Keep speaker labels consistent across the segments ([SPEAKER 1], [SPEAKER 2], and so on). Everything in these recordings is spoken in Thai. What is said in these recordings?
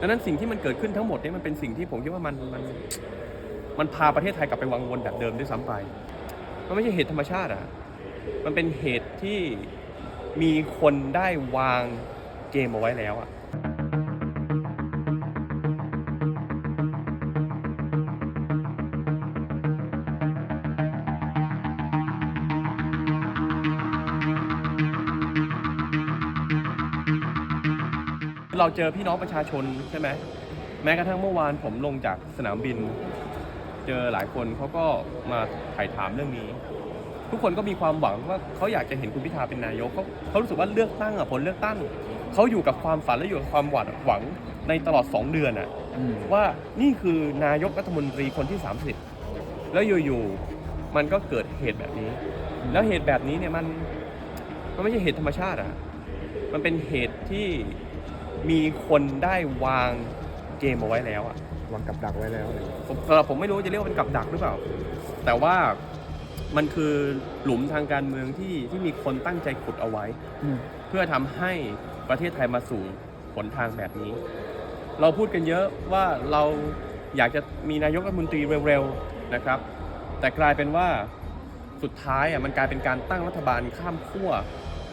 [SPEAKER 1] ดังนั้นสิ่งที่มันเกิดขึ้นทั้งหมดนี่มันเป็นสิ่งที่ผมคิดว่ามันมันมันพาประเทศไทยกลับไปวังวนแบบเดิมด้วยซ้ำไป มันไม่ใช่เหตุธรรมชาติอะ มันเป็นเหตุที่มีคนได้วางเกมเอาไว้แล้วอะ เราเจอพี่น้องประชาชนใช่ไหมแม้กระทั่งเมื่อวานผมลงจากสนามบิน เจอหลายคนเขาก็มาถ่ายถามเรื่องนี้ ทุกคนก็มีความหวังว่าเขาอยากจะเห็นคุณพิธาเป็นนายกเขาเขารู้สึกว่าเลือกตั้งอะผลเลือกตั้งเขาอยู่กับความฝันและอยู่กับความหวังหวังในตลอด 2 เดือนอะ
[SPEAKER 2] อืม
[SPEAKER 1] ว่านี่คือนายกรัฐมนตรีคนที่ 30 แล้วอยู่ๆมันก็เกิดเหตุแบบนี้ แล้วเหตุแบบนี้เนี่ยมันมันไม่ใช่เหตุธรรมชาติอะมันเป็นเหตุที่ มีคนได้วางเกมเอาไว้แล้วอะ
[SPEAKER 2] วางกับดักไว้แล้วอะไรอย่างเงี้ย
[SPEAKER 1] ผมสำหรับผมไม่รู้ว่าจะเรียกว่าเป็นกับดักหรือเปล่า แต่ว่ามันคือหลุมทางการเมืองที่ที่มีคนตั้งใจขุดเอาไว้
[SPEAKER 2] อืม
[SPEAKER 1] เพื่อทำให้ประเทศไทยมาสู่หนทางแบบนี้ เราพูดกันเยอะว่าเราอยากจะมีนายกรัฐมนตรีเร็วๆนะครับ แต่กลายเป็นว่าสุดท้ายอะมันกลายเป็นการตั้งรัฐบาลข้ามขั้ว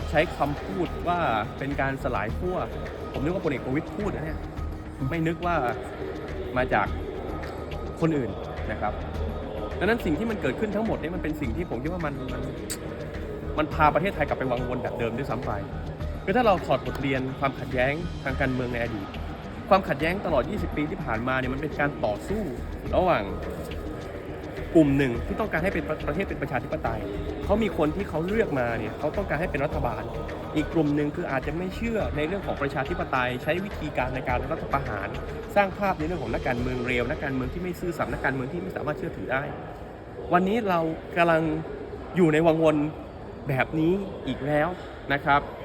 [SPEAKER 1] ใช้คำพูดว่าเป็นการสลายขั้ว ผมนึกว่าพลเอกประวิตยพูดนะเนี่ยไม่นึกว่ามาจากคนอื่นนะครับดังนั้นสิ่งที่มันเกิดขึ้นทั้งหมดเนี่ยมันเป็นสิ่งที่ผมคิดว่ามันมันมันพาประเทศไทยกลับไปวังวนแบบเดิมด้วยซ้ำไปคือถ้าเราถอดบทเรียนความขัดแย้งทางการเมืองในอดีต ความขัดแย้งตลอด 20 ปีที่ผ่านมาเนี่ยมันเป็นการต่อสู้ระหว่าง กลุ่มหนึ่งที่ต้องการให้เป็นประประเทศเป็นประชาธิปไตยเขามีคนที่เขาเลือกมาเนี่ยเขาต้องการให้เป็นรัฐบาล อีกกลุ่มหนึ่งคืออาจจะไม่เชื่อในเรื่องของประชาธิปไตย ใช้วิธีการในการรัฐประหาร สร้างภาพในเรื่องของนักการเมืองเร็วนักการเมืองที่ไม่ซื่อสัตย์นักการเมืองที่ไม่สามารถเชื่อถือได้ วันนี้เรากำลังอยู่ในวังวนแบบนี้อีกแล้วนะครับ